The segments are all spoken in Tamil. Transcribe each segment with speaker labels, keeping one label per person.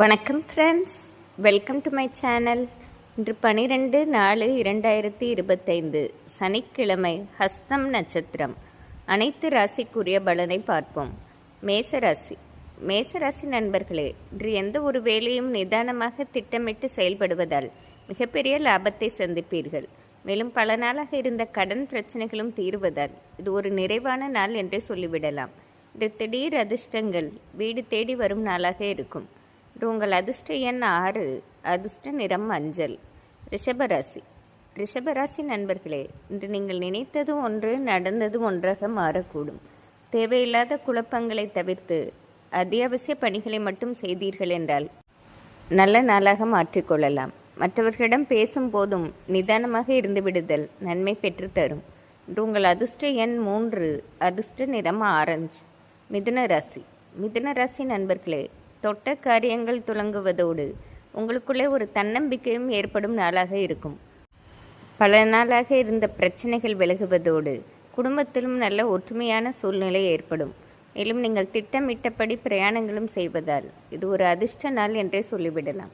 Speaker 1: வணக்கம் friends welcome to my channel இன்று பனிரெண்டு நாலு இரண்டாயிரத்தி இருபத்தைந்து சனிக்கிழமை ஹஸ்தம் நட்சத்திரம். அனைத்து ராசிக்குரிய பலனை பார்ப்போம். மேசராசி மேசராசி நண்பர்களே இன்று எந்த ஒரு வேலையும் நிதானமாக திட்டமிட்டு செயல்படுவதால் மிகப்பெரிய லாபத்தை சந்திப்பீர்கள். மேலும் பல நாளாக இருந்த கடன் பிரச்சனைகளும் தீருவதால் இது ஒரு நிறைவான நாள் என்றே சொல்லிவிடலாம். இது திடீர் அதிர்ஷ்டங்கள் வீடு தேடி வரும் நாளாக இருக்கும். உங்கள் அதிர்ஷ்ட எண் ஆறு. அதிர்ஷ்ட நிறம் மஞ்சள். ரிஷபராசி ரிஷபராசி நண்பர்களே இன்று நீங்கள் நினைத்தது ஒன்று நடந்தது ஒன்றாக மாறக்கூடும். தேவையில்லாத குழப்பங்களை தவிர்த்து அத்தியாவசிய பணிகளை மட்டும் செய்தீர்கள் என்றால் நல்ல நாளாக மாற்றிக்கொள்ளலாம் மற்றவர்களிடம் பேசும் போதும் நிதானமாக இருந்து விடுதல் நன்மை பெற்று தரும். இன்று உங்கள் அதிர்ஷ்ட எண் மூன்று. அதிர்ஷ்ட நிறம் ஆரஞ்சு. மிதுன ராசி. மிதுன ராசி நண்பர்களே தொட்ட காரியங்கள் துலங்குவதோடு உங்களுக்குள்ளே ஒரு தன்னம்பிக்கையும் ஏற்படும் நாளாக இருக்கும். பல நாளாக இருந்த பிரச்சனைகள் விலகுவதோடு குடும்பத்திலும் நல்ல ஒற்றுமையான சூழ்நிலை ஏற்படும். மேலும் நீங்கள் திட்டமிட்டபடி பிரயாணங்களும் செய்வதால் இது ஒரு அதிர்ஷ்ட நாள் என்றே சொல்லிவிடலாம்.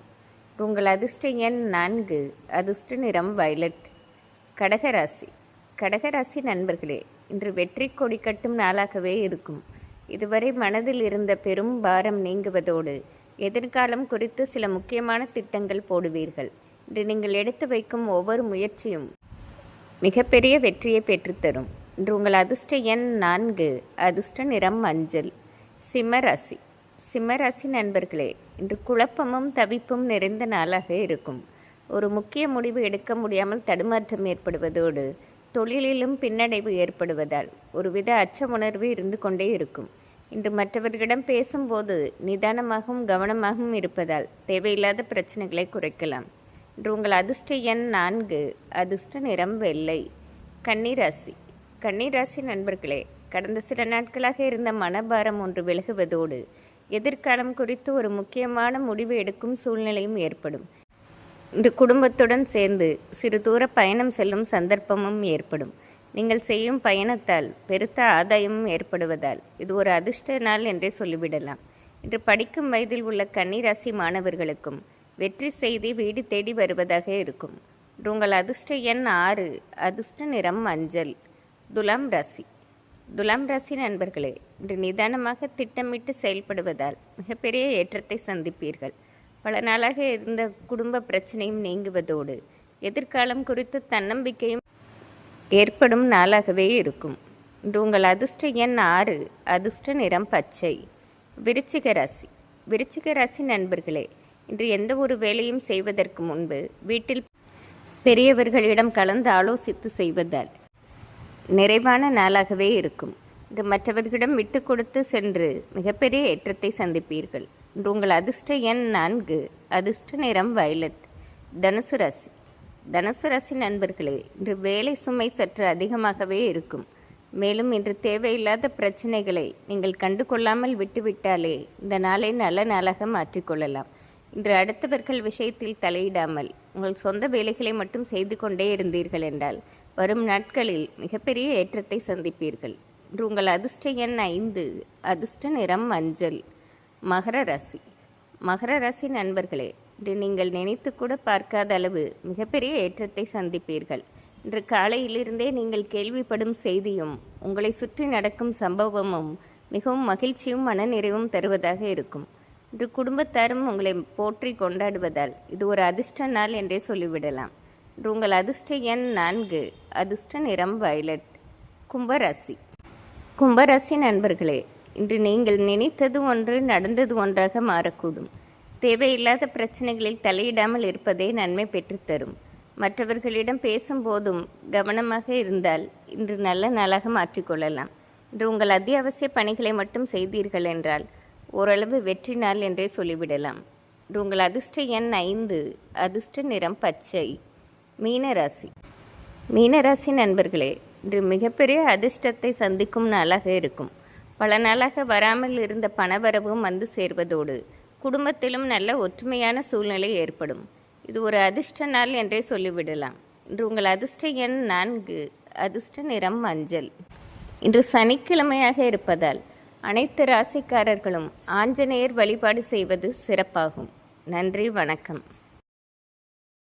Speaker 1: உங்கள் அதிர்ஷ்ட எண் நான்கு அதிர்ஷ்ட நிறம் வயலட். கடகராசி. கடகராசி நண்பர்களே இன்று வெற்றி கொடி கட்டும் நாளாகவே இருக்கும். இதுவரை மனதில் இருந்த பெரும் பாரம் நீங்குவதோடு எதிர்காலம் குறித்து சில முக்கியமான திட்டங்கள் போடுவீர்கள். இன்று நீங்கள் எடுத்து வைக்கும் ஒவ்வொரு முயற்சியும் மிகப்பெரிய வெற்றியை பெற்றுத்தரும். இன்று உங்கள் அதிர்ஷ்ட எண் நான்கு அதிர்ஷ்ட நிறம் மஞ்சள் சிம்மராசி சிம்மராசி நண்பர்களே இன்று குழப்பமும் தவிப்பும் நிறைந்த நாளாக இருக்கும். ஒரு முக்கிய முடிவு எடுக்க முடியாமல் தடுமாற்றம் ஏற்படுவதோடு தொழிலிலும் பின்னடைவு ஏற்படுவதால் ஒருவித அச்ச உணர்வு இருந்து கொண்டே இருக்கும். இன்று மற்றவர்களிடம் பேசும்போது நிதானமாகவும் கவனமாகவும் இருப்பதால் தேவையில்லாத பிரச்சனைகளை குறைக்கலாம். இன்று உங்கள் அதிர்ஷ்ட எண் நான்கு அதிர்ஷ்ட நிறம் வெள்ளை. கன்னிராசி. கன்னிராசி நண்பர்களே கடந்த சில நாட்களாக இருந்த மனபாரம் ஒன்று விலகுவதோடு எதிர்காலம் குறித்து ஒரு முக்கியமான முடிவு எடுக்கும் சூழ்நிலையும் ஏற்படும். இன்று குடும்பத்துடன் சேர்ந்து சிறு தூர பயணம் செல்லும் சந்தர்ப்பமும் ஏற்படும். நீங்கள் செய்யும் பயணத்தால் பெருத்த ஆதாயமும் ஏற்படுவதால். இது ஒரு அதிர்ஷ்ட நாள் என்றே சொல்லிவிடலாம். இன்று படிக்கும் வயதில் உள்ள கன்னிராசி மாணவர்களுக்கும் வெற்றி செய்தி வீடு தேடி வருவதாக இருக்கும். உங்கள் அதிர்ஷ்ட எண் ஆறு அதிர்ஷ்ட நிறம் மஞ்சள் துலாம் ராசி. துலாம் ராசி நண்பர்களே இன்று நிதானமாக திட்டமிட்டு செயல்படுவதால் மிகப்பெரிய ஏற்றத்தை சந்திப்பீர்கள். பல நாளாக இருந்த குடும்ப பிரச்சனையும் நீங்குவதோடு எதிர்காலம் குறித்து தன்னம்பிக்கையும் ஏற்படும் நாளாகவே இருக்கும். இன்று உங்கள் அதிர்ஷ்ட எண் ஆறு அதிர்ஷ்ட நிறம் பச்சை. விருச்சிக ராசி. விருச்சிக ராசி நண்பர்களே இன்று எந்த ஒரு வேலையும் செய்வதற்கு முன்பு வீட்டில் பெரியவர்களிடம் கலந்து ஆலோசித்து செய்வதால் நிறைவான நாளாகவே இருக்கும். இது மற்றவர்களிடம் விட்டு கொடுத்து சென்று மிகப்பெரிய ஏற்றத்தை சந்திப்பீர்கள். இன்று உங்கள் அதிர்ஷ்ட எண் நான்கு அதிர்ஷ்ட நிறம் வயலட். தனுசு ராசி. தனுசு ராசி நண்பர்களே இன்று வேலை சுமை சற்று அதிகமாகவே இருக்கும். மேலும் இன்று தேவையில்லாத பிரச்சனைகளை நீங்கள் கண்டு கொள்ளாமல் விட்டுவிட்டாலே இந்த நாளை நல்ல நாளாக மாற்றிக்கொள்ளலாம் இன்று அடுத்தவர்கள் விஷயத்தில் தலையிடாமல் உங்கள் சொந்த வேலைகளை மட்டும் செய்து கொண்டே இருந்தீர்கள் என்றால் வரும் நாட்களில் மிகப்பெரிய ஏற்றத்தை சந்திப்பீர்கள். இன்று உங்கள் அதிர்ஷ்ட எண் ஐந்து அதிர்ஷ்ட நிறம் மஞ்சள் மகர ராசி. மகர ராசி நண்பர்களே இன்று நீங்கள் நினைத்து கூட பார்க்காத அளவு மிகப்பெரிய ஏற்றத்தை சந்திப்பீர்கள். இன்று காலையிலிருந்தே நீங்கள் கேள்விப்படும் செய்தியும் உங்களை சுற்றி நடக்கும் சம்பவமும் மிகவும் மகிழ்ச்சியும் மனநிறைவும் தருவதாக இருக்கும். இன்று குடும்பத்தாரும் உங்களை போற்றி கொண்டாடுவதால் இது ஒரு அதிர்ஷ்ட நாள் என்றே சொல்லிவிடலாம். இன்று உங்கள் அதிர்ஷ்ட எண் நான்கு அதிர்ஷ்ட நிறம் வயலட் கும்பராசி. கும்பராசி நண்பர்களே இன்று நீங்கள் நினைத்தது ஒன்று நடந்தது ஒன்றாக மாறக்கூடும். தேவையில்லாத பிரச்சனைகளில் தலையிடாமல் இருப்பதே நன்மை பெற்றுத்தரும் மற்றவர்களிடம் பேசும்போதும் கவனமாக இருந்தால் இன்று நல்ல நாளாக மாற்றிக்கொள்ளலாம் இன்று உங்கள் அத்தியாவசிய பணிகளை மட்டும் செய்தீர்கள் என்றால் ஓரளவு வெற்றி நாள் என்றே சொல்லிவிடலாம். இன்று உங்கள் அதிர்ஷ்ட எண் ஐந்து அதிர்ஷ்ட நிறம் பச்சை மீனராசி. மீனராசி நண்பர்களே இன்று மிகப்பெரிய அதிர்ஷ்டத்தை சந்திக்கும் நாளாக இருக்கும். பல நாளாக வராமல் இருந்த பணவரவும் வந்து சேர்வதோடு குடும்பத்திலும் நல்ல ஒற்றுமையான சூழ்நிலை ஏற்படும். இது ஒரு அதிர்ஷ்ட நாள் என்றே சொல்லிவிடலாம். இன்று உங்கள் அதிர்ஷ்ட எண் நான்கு. அதிர்ஷ்ட நிறம் மஞ்சள். இன்று சனிக்கிழமையாக இருப்பதால் அனைத்து ராசிக்காரர்களும் ஆஞ்சநேயர் வழிபாடு செய்வது சிறப்பாகும். நன்றி வணக்கம்.